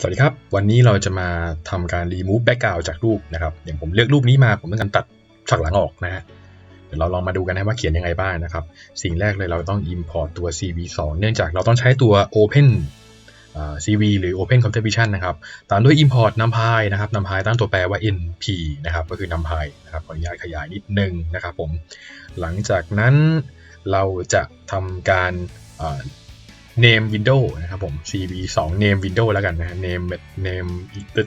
สวัสดีครับ วันนี้เราจะมาทำการ remove background จากรูปนะครับ อย่างผมเลือกรูปนี้มาผมต้องการตัดฉากหลังออกนะฮะเดี๋ยวเราลองมาดูกันนะว่าเขียนยังไงบ้างนะครับ สิ่งแรกเลยเราต้อง import ตัว CV2 เนื่องจากเราต้องใช้ตัว Open CV หรือ Open Computer Vision นะครับ ตามด้วย import numpy นะครับ numpy ตั้งตัวแปรว่า np นะครับ ก็คือ numpy นะครับ ขออนุญาตขยายนิดนึงนะครับผม หลังจากนั้นเราจะทำการ name window นะครับผม cv 2 name window แล้วกันนะ name name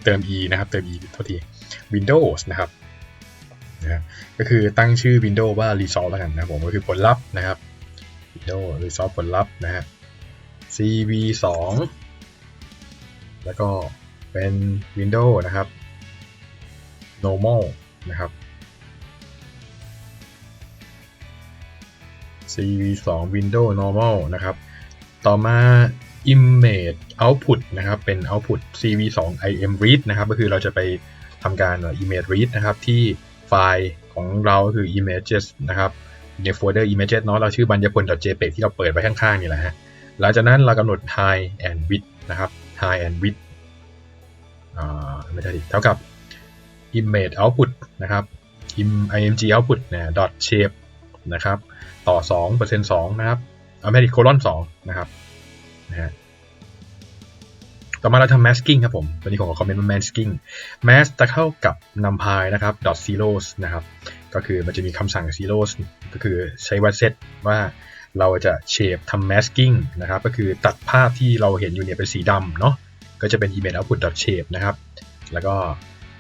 เติม e นะครับ เติม e โทษที windows นะครับนะก็คือตั้งชื่อ window ว่า result แล้วกันนะครับผมก็คือผลลัพธ์นะครับ window result ผลลัพธ์นะฮะ cv 2แล้วก็เป็น window นะครับ normal นะครับ cv 2 window normal นะครับ ต่อมา image output นะครับ เป็น output cv 2 im read นะครับ ก็คือเราจะไปทำการ image read นะครับ ที่ไฟล์ของเราก็คือ images นะครับในโฟลเดอร์ images เนาะเราชื่อบรรยพล .jpeg ที่เราเปิดไว้ข้าง ๆ นี่แหละฮะหลังจากนั้นเรากำหนด high and width นะครับ high and width อ่าไม่ใช่ดิเท่ากับ image output นะครับ img output นะ dot shape นะครับ ต่อ2เปอร์เซ็นต์2นะครับ อาไม่ดิโคลอน2นะครับนะฮะต่อมาเราทำ masking ครับผมวันนี้ผมขอคอมเมนต์ว่า masking mask จะเข้ากับ numpy นะครับ dot zeros นะครับ ก็คือมันจะมีคำสั่ง zeros ก็คือใช้ว่า set ว่าเราจะ shape ทำ masking นะครับ ก็คือตัดภาพที่เราเห็นอยู่เนี่ยเป็นสีดำเนาะ ก็จะเป็น image output dot shape นะครับ แล้วก็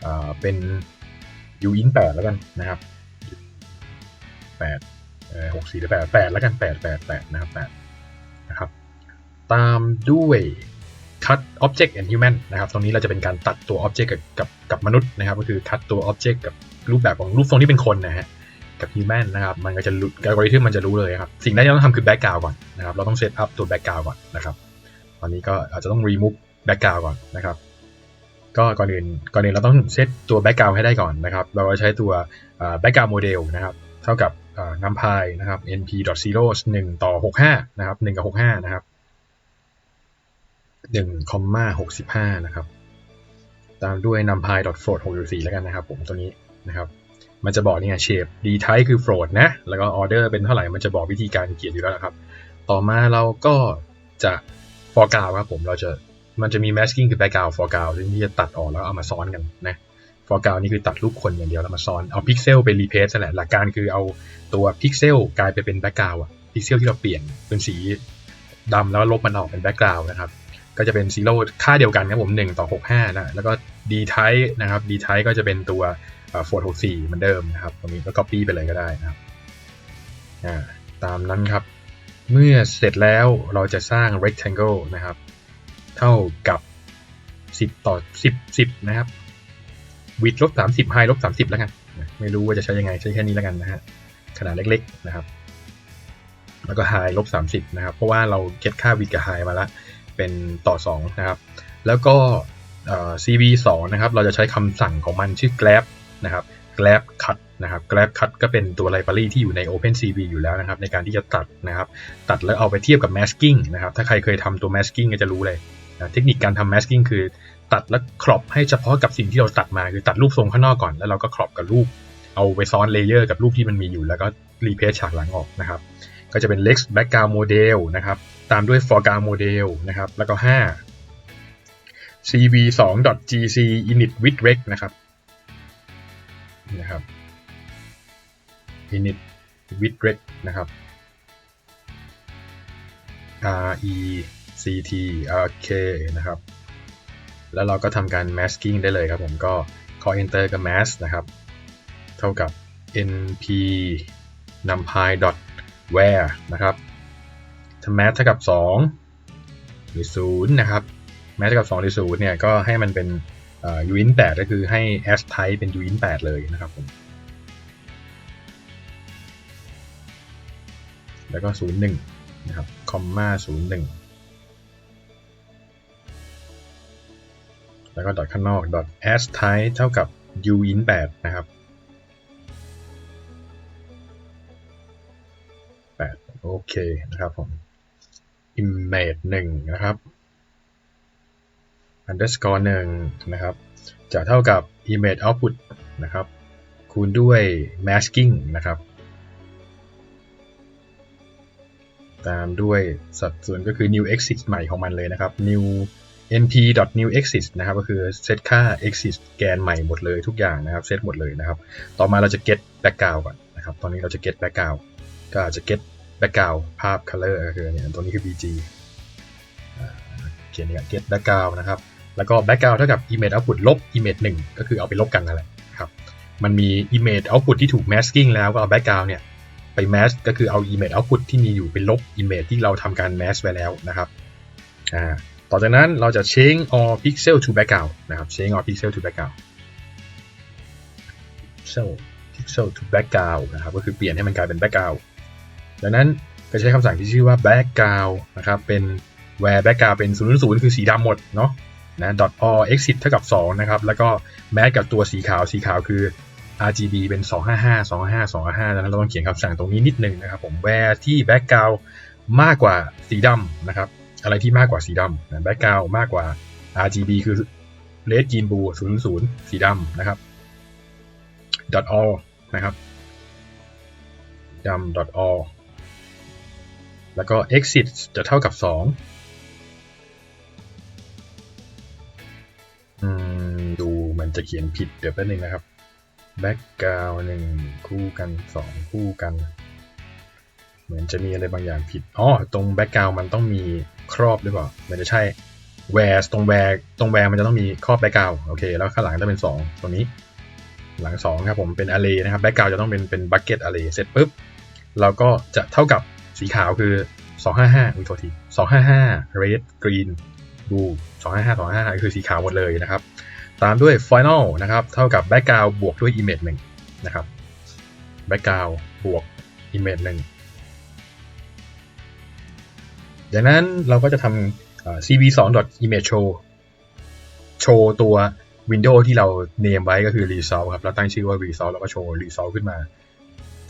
อ่าเป็น uin 8แล้วกันนะครับ8 เอ่อ64หรือ8 8แล้วกัน8 8 8นะครับ8นะครับ ตามด้วย cut object and human นะครับ ตรงนี้เราจะเป็นการตัดตัว object กับกับกับมนุษย์นะครับ ก็คือ cut ตัว object กับรูปแบบของรูปทรงที่เป็นคนนะฮะ กับ human นะครับ มันก็จะรู้อัลกอริทึมมันจะรู้เลยครับ สิ่งแรกที่เราต้องทำคือ background ก่อนนะครับ เราต้อง set up ตัว background ก่อนนะครับ ตอนนี้ก็อาจจะต้อง remove background ก่อนนะครับ ก็ก่อนอื่นก่อนอื่นเราต้องเซตตัว background ให้ได้ก่อนนะครับ เราก็ใช้ตัว background model นะครับ เท่ากับ numpy นะครับ np.zeros 1ต่อ 65 นะครับ 1 กับ 65 นะครับ1คอมมา65 นะครับ ตามด้วย numpy.float 64 แล้วกันนะครับผมตัวนี้นะครับ มันจะบอกนี่ไง shape d type คือ float นะ แล้วก็ order เป็นเท่าไหร่ มันจะบอกวิธีการเขียนอยู่แล้วนะครับ ต่อมาเราก็จะ foreground ครับผม เราจะ มันจะมี masking คือ background foreground ที่จะตัดออกแล้วเอามาซ้อนกันนะ foreground นี่คือตัดรูปคนอย่างเดียวแล้วมาซ้อนเอา pixel ไป replace นั่นแหละหลักการคือเอาตัว pixel กลายไปเป็น background อะ pixel ที่เราเปลี่ยนเป็นสีดำแล้วลบมันออกเป็น background นะครับก็จะเป็น zero ค่าเดียวกันครับผม1ต่อ65นะแล้วก็ d type นะครับ d type ก็จะเป็นตัว float 64เหมือนเดิมนะครับตรงนี้ก็ copy ไปเลยก็ได้นะครับตามนั้นครับ เมื่อเสร็จแล้วเราจะสร้าง rectangle นะครับ เท่ากับ 10 ต่อ 10 10 นะครับ width ลบ30 high ลบ30แล้วกันไม่รู้ว่าจะใช้ยังไงใช้แค่นี้แล้วกันนะฮะขนาดเล็กๆนะครับ แล้วก็ high ลบ30นะครับ เพราะว่าเราเก็ตค่า width กับ high มาแล้วเป็นต่อ2นะครับ แล้วก็ cv 2นะครับ เราจะใช้คำสั่งของมันชื่อ grab นะครับ grab cut นะครับ grab cut ก็เป็นตัว library ที่อยู่ใน OpenCV อยู่แล้วนะครับ ในการที่จะตัดนะครับ ตัดแล้วเอาไปเทียบกับ masking นะครับ ถ้าใครเคยทำตัว masking ก็จะรู้เลย เทคนิคการทำ masking คือตัดแล้วครอปให้เฉพาะกับสิ่งที่เราตัดมาคือตัดรูปทรงข้างนอกก่อน แล้วเราก็ครอปกับรูป เอาไปซ้อนเลเยอร์กับรูปที่มันมีอยู่ แล้วก็รีเพ e ฉากหลังออกนะครับ ก็จะเป็น lex background model นะครับ ตามด้วย foreground model นะครับ แล้วก็ 5 cv 2 gc init with rec นะครับนะครับ init with rec นะครับ re c t r k นะครับ แล้วเราก็ทำการ masking ได้เลยครับผมก็ call enter กับ mask นะครับ เท่ากับ np numpy dot where นะครับถ้า mask เท่ากับ 2 หรือ 0 นะครับ mask เท่ากับ 2 หรือ 0 เนี่ย ก็ให้มันเป็น uint8 ก็คือให้ as type เป็น uint8 เลยนะครับผมแล้วก็ 01 นะครับ comma 01 แล้วก็ dot ข้างนอก dot as type เท่ากับ uin 8นะครับ8โอเคนะครับผม image 1นะครับ underscore หนึ่งนะครับ จะเท่ากับ image output นะครับ คูณด้วย masking นะครับ ตามด้วยสัดส่วนก็คือ new exit ใหม่ของมันเลยนะครับ new np new exit นะครับก็คือเซตค่า exit แกนใหม่หมดเลยทุกอย่างนะครับเซตหมดเลยนะครับ ต่อมาเราจะ get background ก่อนนะครับ ตอนนี้เราจะ get background ก็อาจจะ get background ภาพ color ก็คือเนี่ยตัวนี้คือ bg เขียนเนี่ย get background นะครับ แล้วก็ background เท่ากับ image output ลบ image 1 ก็คือเอาไปลบกันนั่นแหละครับ มันมี image output ที่ถูก masking แล้วก็เอา background เนี่ยไป mask ก็คือเอา image output ที่มีอยู่ไปลบ image ที่เราทำการ mask ไว้แล้วนะครับ อ่า ต่อจากนั้นเราจะ change all pixel to background นะครับ change all pixel to background pixel pixel to background นะครับก็คือเปลี่ยนให้มันกลายเป็น background ดังนั้นก็ใช้คำสั่งที่ชื่อว่า background นะครับเป็น where background เป็น0 0คือสีดำหมดเนาะนะ dot all exit เท่ากับ 2 นะครับ แล้วก็ match กับตัวสีขาวสีขาวคือ RGB เป็น 255 255 255ดังนั้นเราต้องเขียนคำสั่งตรงนี้นิดนึงนะครับผม where ที่ background มากกว่าสีดำนะครับ อะไรที่มากกว่าสีดำนะ background มากกว่า RGB คือ red green blue 00 สีดำนะครับ dot all นะครับดำ dot all แล้วก็ exit จะเท่ากับ2อืมดูมันจะเขียนผิดเดี๋ยวแป๊บนึงนะครับ background หนึ่งคู่กันสองคู่กัน เหมือนจะมีอะไรบางอย่างผิดอ๋อตรง background มันต้องมีครอบหรือเปล่ามันจะใช่ where ตรง where ตรง where มันจะต้องมีครอบ background โอเคแล้วข้างหลังจะเป็น 2 ตรงนี้ หลัง2ครับผมเป็น array นะครับ background จะต้องเป็นเป็น bucket array เสร็จปุ๊บเราก็จะเท่ากับสีขาวคือ 255อุ้ยโทษที255 red green blue 255 255 คือสีขาวหมดเลยนะครับ ตามด้วย final นะครับเท่ากับ background บวกด้วย image 1นะครับ background บวก image 1 ดังนั้นเราก็จะทำ cv2.image show โชว์ตัว window ที่เรา name ไว้ก็คือ result ครับ เราตั้งชื่อว่า result แล้วก็โชว์ result ขึ้นมา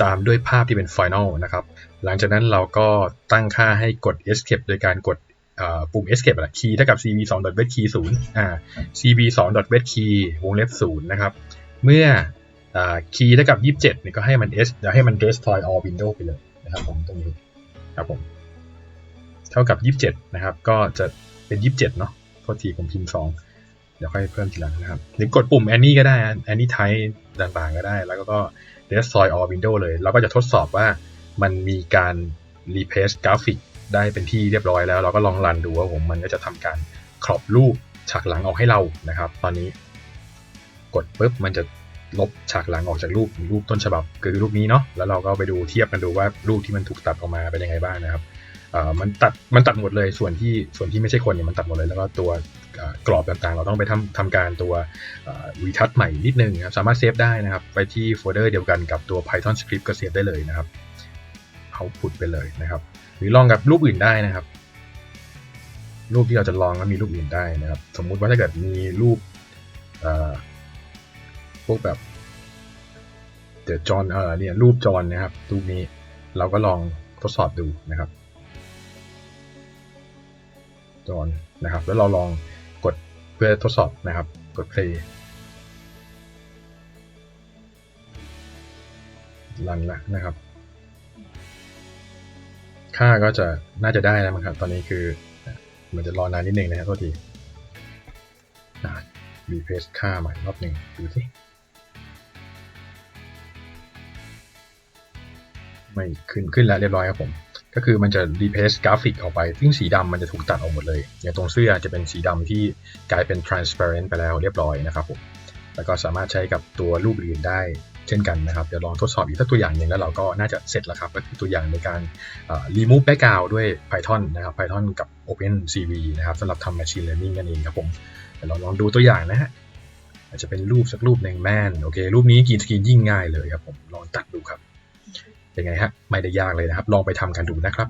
ตามด้วยภาพที่เป็น final นะครับ หลังจากนั้นเราก็ตั้งค่าให้กด escape โดยการกดปุ่ม escape อะ key เท่ากับ cv 2 wet key 0อ่า cv 2 wet key วงเล็บ0นะครับ เมื่อ key เท่ากับ 27เนี่ยก็ให้มัน s เดี๋ยวให้มัน destroy all window ไปเลยนะครับผมตรงนี้ครับผม เท่ากับ 27 นะครับ ก็จะเป็น 27 เนาะโทษทีผมพิมพ์ 2 เดี๋ยวค่อยเพิ่มทีหลังนะครับ หรือกดปุ่ม any ก็ได้ any type ต่างๆ ก็ได้ แล้วก็ destroy all window เลย เราก็จะทดสอบว่ามันมีการ replace กราฟิกได้เป็นที่เรียบร้อยแล้ว เราก็ลองรันดูว่าผมมันก็จะทำการครอบรูปฉากหลังออกให้เรานะครับ ตอนนี้ กดปุ๊บมันจะลบฉากหลังออกจากรูปรูปต้นฉบับคือรูปนี้เนาะแล้วเราก็ไปดูเทียบกันดูว่ารูปที่มันถูกตัดออกมาเป็นยังไงบ้างนะครับ มันตัดมันตัดหมดเลยส่วนที่ส่วนที่ไม่ใช่คนเนี่ยมันตัดหมดเลยแล้วก็ตัวกรอบต่างๆ เราต้องไปทำทำการตัวรีทัชใหม่นิดนึงครับสามารถเซฟได้นะครับ ไปที่โฟลเดอร์เดียวกันกับตัว Python script ก็เซฟได้เลยนะครับเอาพุตไปเลยนะครับ หรือลองกับรูปอื่นได้นะครับ รูปที่เราจะลองแล้วมีรูปอื่นได้นะครับ สมมุติว่าถ้าเกิดมีรูปพวกแบบเดี๋ยวจอนเออเนี่ยรูปจอนนะครับรูปนี้เราก็ลองทดสอบดูนะครับ จอนนะครับ แล้วเราลองกดเพื่อทดสอบนะครับ กด play รันละนะครับ ค่าก็จะน่าจะได้แล้วมั้งครับ ตอนนี้คือมันจะรอนานนิดนึงนะครับโทษทีรีเพสค่าใหม่รอบหนึ่งดูสิไม่ขึ้นขึ้นแล้วเรียบร้อยครับผม ก็คือมันจะ replace กราฟิกออกไป ซึ่งสีดำมันจะถูกตัดออกหมดเลย อย่างตรงเสื้อจะเป็นสีดำที่กลายเป็น transparent ไปแล้วเรียบร้อยนะครับผม แล้วก็สามารถใช้กับตัวรูปอื่นได้ เช่นกันนะครับ เดี๋ยวลองทดสอบอีกสักตัวอย่างหนึ่งแล้วเราก็น่าจะเสร็จแล้วครับ ก็คือตัวอย่างในการ remove background ด้วย Python นะครับ Python กับ OpenCV นะครับสำหรับทำ machine learning กันเองครับผม เดี๋ยวเราลองดูตัวอย่างนะฮะ อาจจะเป็นรูปสักรูปหนึ่งแม่นโอเค รูปนี้กีนสกรีนยิ่งง่ายเลยครับผม ลองตัดดูครับ เป็นไงฮะไม่ได้ยากเลยนะครับ ลองไปทำกันดูนะครับ